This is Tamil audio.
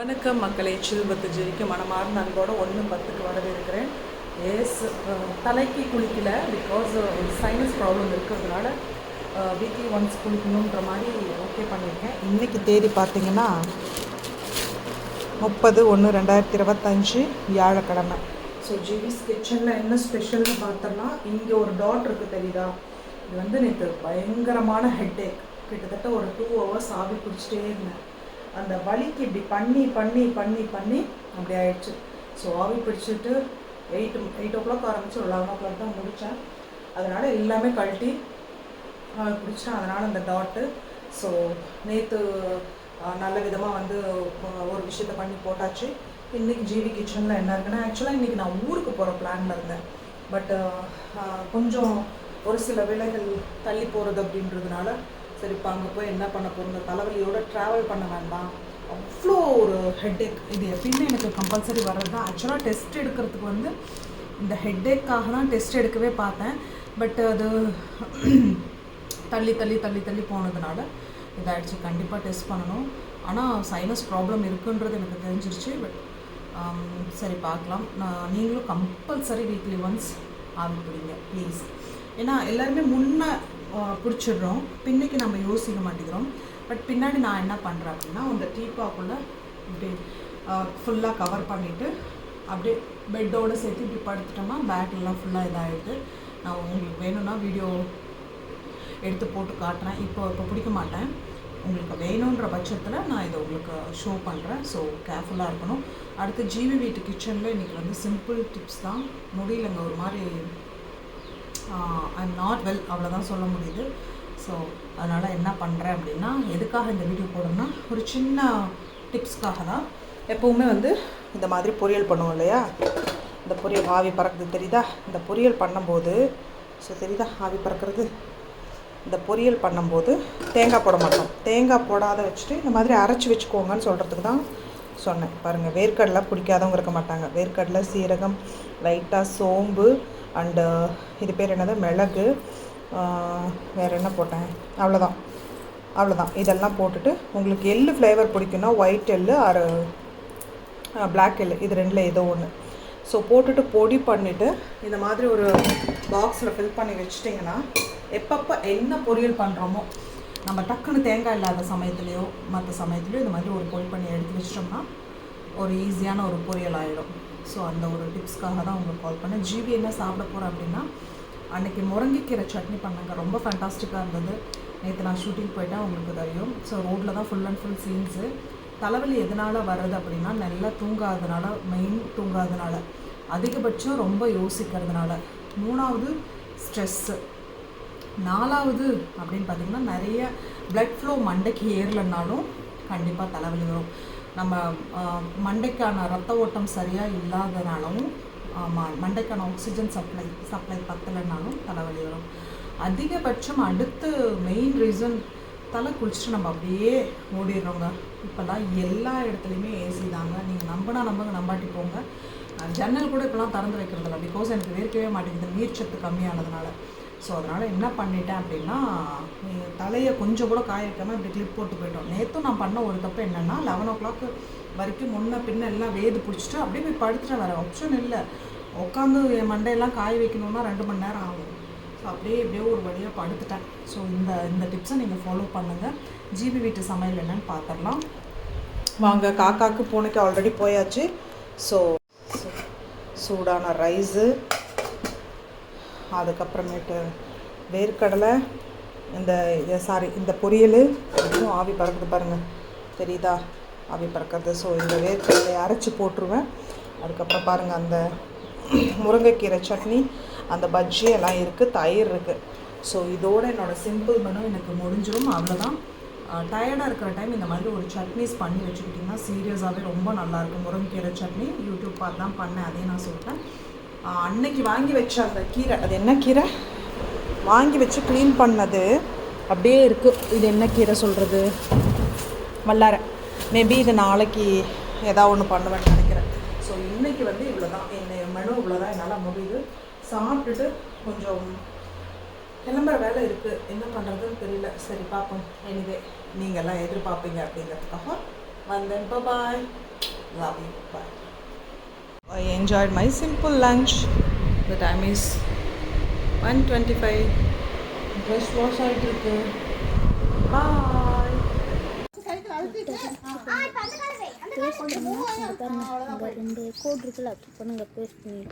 வணக்கம் மக்களை. சில்வத்து ஜெயிக்க மனமார்ந்த அன்போடு ஒன்று பத்துக்கு வரவேற்கிறேன். ஏஸ் தலைக்கு குளிக்கல பிகாஸ் ஒரு சைனஸ் ப்ராப்ளம் இருக்கிறதுனால வீக்லி ஒன்ஸ் குளிக்கணுன்ற மாதிரி ஓகே பண்ணியிருக்கேன். இன்றைக்கி தேதி பார்த்தீங்கன்னா முப்பது ஒன்று ரெண்டாயிரத்தி இருபத்தஞ்சி வியாழக்கிழமை. ஸோ ஜிவிஸ் கிச்சனில் என்ன ஸ்பெஷல்னு பார்த்தோம்னா இங்கே ஒரு டாட் இருக்குது தெரியுதா? இது வந்து நேற்று பயங்கரமான ஹெட்டேக் கிட்டத்தட்ட ஒரு டூ ஹவர்ஸ் ஆவி பிடிச்சிட்டே இருந்தேன். அந்த வலிக்கு இப்படி பண்ணி பண்ணி பண்ணி பண்ணி அப்படி ஆயிடுச்சு. ஸோ ஆவி பிடிச்சிட்டு எயிட் எயிட் ஓ கிளாக் ஆரம்பிச்சு ஒரு லெவன் ஓ கிளாக் தான் முடித்தேன் அதனால் எல்லாமே கழட்டி ஆவி பிடிச்சேன் அதனால் அந்த டாட்டு ஸோ நேற்று நல்ல விதமாக வந்து ஒரு விஷயத்த பண்ணி போட்டாச்சு. இன்றைக்கி ஜிவி கிச்சனில் என்ன இருக்குன்னா ஆக்சுவலாக இன்றைக்கி நான் ஊருக்கு போகிற பிளானில் இருந்தேன். பட் கொஞ்சம் ஒரு சில வேலைகள் தள்ளி போகிறது அப்படின்றதுனால சரி இப்போ அங்கே போய் என்ன பண்ண போகிறோம் இந்த தலைவலியோட ட்ராவல் பண்ண வேண்டாம். அவ்வளோ ஒரு ஹெட்டேக் இது எப்பயுமே எனக்கு கம்பல்சரி வர்றது தான். ஆக்சுவலாக டெஸ்ட் எடுக்கிறதுக்கு வந்து இந்த ஹெட்டேக்காக தான் டெஸ்ட் எடுக்கவே பார்த்தேன். பட் அது தள்ளி தள்ளி தள்ளி தள்ளி போனதுனால இதாகிடுச்சு கண்டிப்பாக டெஸ்ட் பண்ணணும். ஆனால் சைனஸ் ப்ராப்ளம் இருக்குன்றது எனக்கு தெரிஞ்சிருச்சு. பட் um, சரி பார்க்கலாம். நான் நீங்களும் கம்பல்சரி வீக்லி ஒன்ஸ் ஆவி பிடிங்க ப்ளீஸ் ஏன்னா எல்லாருமே முன்ன பிடிச்சிடுறோம். பின்னைக்கு நம்ம யோசிக்க மாட்டேங்கிறோம். பட் பின்னாடி நான் என்ன பண்ணுறேன் அப்படின்னா அந்த டீப்பாக்குள்ளே இப்படி ஃபுல்லாக கவர் பண்ணிவிட்டு அப்படியே பெட்டோடு சேர்த்து இப்படி படுத்துட்டோம்னா பேக்லாம் ஃபுல்லாக இதாகிடுது நான் உங்களுக்கு வேணும்னா வீடியோ எடுத்து போட்டு காட்டுறேன். இப்போ இப்போ பிடிக்க மாட்டேன். உங்களுக்கு வேணுன்ற பட்சத்தில் நான் இதை உங்களுக்கு ஷோ பண்ணுறேன் ஸோ கேர்ஃபுல்லாக இருக்கணும். அடுத்து ஜிவி வீட்டு கிச்சனில் இன்றைக்கி வந்து சிம்பிள் டிப்ஸ் தான். முடியலங்க ஒரு மாதிரி ஐ நாட் வெல் அவ்வளோதான் சொல்ல முடியுது. ஸோ அதனால் என்ன பண்ணுறேன் அப்படின்னா எதுக்காக இந்த வீடியோ போடுறேன்னா ஒரு சின்ன டிப்ஸ்க்காக தான். எப்போவுமே வந்து இந்த மாதிரி பொரியல் பண்ணுவோம் இல்லையா? இந்த பொரியல் ஆவி பறக்குது தெரியுதா? இந்த பொரியல் பண்ணும்போது ஸோ தெரியுதா? ஆவி பறக்கிறது? இந்த பொரியல் பண்ணும்போது தேங்காய் போட மாட்டோம். தேங்காய் போடாத வச்சுட்டு இந்த மாதிரி அரைச்சி வச்சுக்கோங்கன்னு சொல்கிறதுக்கு தான் சொன்னேன். பாருங்கள் வேர்க்கடலை பிடிக்காதவங்க இருக்க மாட்டாங்க. வேர்க்கடலை சீரகம் லைட்டாக சோம்பு அண்டு uh, இது பேர் என்னது? மிளகு. வேறு என்ன போட்டேன்? அவ்வளோதான் அவ்வளோதான் இதெல்லாம் போட்டுட்டு உங்களுக்கு எள்ளு ஃப்ளேவர் பிடிக்குன்னா ஒயிட் எள்ளு ஆர் பிளாக் எள்ளு. இது ரெண்டில் ஏதோ ஒன்று ஸோ போட்டுட்டு பொடி பண்ணிவிட்டு இந்த மாதிரி ஒரு பாக்ஸில் ஃபில் பண்ணி வச்சிட்டிங்கன்னா எப்பப்போ என்ன பொரியல் பண்ணுறோமோ நம்ம டக்குன்னு தேங்காய் இல்லாத சமயத்துலேயோ மற்ற சமயத்துலேயோ இந்த மாதிரி ஒரு பொடி பண்ணி எடுத்து வச்சிட்டோம்னா ஒரு ஈஸியான ஒரு பொரியல் ஆகிடும் ஸோ அந்த ஒரு டிப்ஸ்க்காக தான் உங்களுக்கு கால் பண்ணேன். ஜிபி என்ன சாப்பிட போகிறேன் அப்படின்னா அன்றைக்கி முருங்கைக்கீரை சட்னி பண்ணாங்க. ரொம்ப ஃபேண்டாஸ்டிக்காக இருந்தது. நேற்று நான் ஷூட்டிங் போயிட்டேன். உங்களுக்கு தெரியும். ஸோ ரோட்டில் தான் ஃபுல் அண்ட் ஃபுல் சீன்ஸு தலைவலி எதனால் வருது அப்படின்னா நல்லா தூங்காதனால மெயின் தூங்காதனால அதிகபட்சம் ரொம்ப யோசிக்கிறதுனால. மூணாவது ஸ்ட்ரெஸ்ஸு நாலாவது அப்படின்னு பார்த்தீங்கன்னா நிறைய ப்ளட் ஃப்ளோ மண்டைக்கு ஏறலைனாலும் கண்டிப்பாக தலைவலி வரும். நம்ம மண்டைக்கான ரத்த ஓட்டம் சரியாக இல்லாதனாலும் ஆமாம் மண்டைக்கான ஆக்சிஜன் சப்ளை சப்ளை பத்தலைனாலும் தலைவலி வரும். அதிகபட்சம் அடுத்து மெயின் ரீசன் தலை குளிச்சுட்டு நம்ம அப்படியே ஓடிடுறோங்க. இப்போல்லாம் எல்லா இடத்துலையுமே ஏசி தாங்க. நீங்கள் நம்பினா நம்புங்க நம்பாட்டி போங்க. ஜன்னல் கூட இப்போலாம் திறந்து வைக்கிறதில்ல. பிகாஸ் எனக்கு வேர்க்கவே மாட்டேங்குது. நீர்ச்சத்து கம்மியானதுனால. ஸோ அதனால் என்ன பண்ணிட்டேன் அப்படின்னா தலையை கொஞ்சம் கூட காய வைக்காமல் இப்படி கிளிப் போட்டு போயிட்டோம். நேற்றும் நான் பண்ண ஒரு தப்பு என்னென்னா லெவன் ஓ கிளாக் வரைக்கும் முன்ன பின்ன எல்லாம் வேது பிடிச்சிட்டு அப்படியே போய் படுத்துட்டு வேறு ஆப்ஷன் இல்லை. உட்காந்து என் மண்டையெல்லாம் காய வைக்கணும்னா ரெண்டு மணி நேரம் ஆகும். ஸோ அப்படியே எப்படியோ ஒரு வழியாக படுத்துட்டேன். ஸோ இந்த இந்த டிப்ஸை நீங்கள் ஃபாலோ பண்ணுங்கள் ஜிபி வீட்டு சமையல் என்னன்னு பார்த்துடலாம் வாங்க காக்காக்கு பூனைக்கு ஆல்ரெடி போயாச்சு. ஸோ சூடான ரைஸு அதுக்கப்புறமேட்டு வேர்க்கடலை இந்த சாரி இந்த பொரியல் இதுவும் ஆவி பறக்குது பாருங்கள் தெரியுதா? ஆவி பறக்கிறது. ஸோ இந்த வேர்க்கடலையை அரைச்சி போட்டுருவேன். அதுக்கப்புறம் பாருங்கள் அந்த முருங்கைக்கீரை சட்னி அந்த பஜ்ஜி எல்லாம் இருக்குது தயிர் இருக்குது ஸோ இதோட என்னோடய சிம்பிள் மெனு எனக்கு முடிஞ்சிடும் அவ்வளோதான் டயர்டாக இருக்கிற டைம் இந்த மாதிரி ஒரு சட்னிஸ் பண்ணி வச்சுக்கிட்டிங்கன்னா சீரியஸாகவே ரொம்ப நல்லாயிருக்கும் முருங்கைக்கீரை சட்னி யூடியூப் பார்த்து தான் பண்ணேன். அதே நான் சொல்லிட்டேன் அன்னைக்கு வாங்கி வச்ச அந்த கீரை அது என்ன கீரை? வாங்கி வச்சு க்ளீன் பண்ணது அப்படியே இருக்குது இது என்ன கீரை சொல்கிறது வல்லாரை மேபி இது நாளைக்கு ஏதாவது ஒன்று பண்ணுவேன்னு நினைக்கிறேன். ஸோ இன்றைக்கி வந்து இவ்வளோ தான் என் மெனு இவ்வளோ தான் என்னால் முடியுது. சாப்பிட்டுட்டு கொஞ்சம் கிளம்புற வேலை இருக்குது என்ன பண்ணுறதுன்னு தெரியல. சரி பார்ப்போம். எனிவே நீங்கள்லாம் எதிர்பார்ப்பீங்க அப்படிங்கிறதுக்காக வந்தேன். Bye love you bye I enjoyed my simple lunch. The time is 125. Dress wash ஆயிட்டு இருக்கு பாய் பேஸ்ட் பண்ணுங்க அங்கே பாருங்க அங்கே ரெண்டு கோட் இருக்குல்ல அது பண்ணுங்க பேஸ்ட் பண்ணி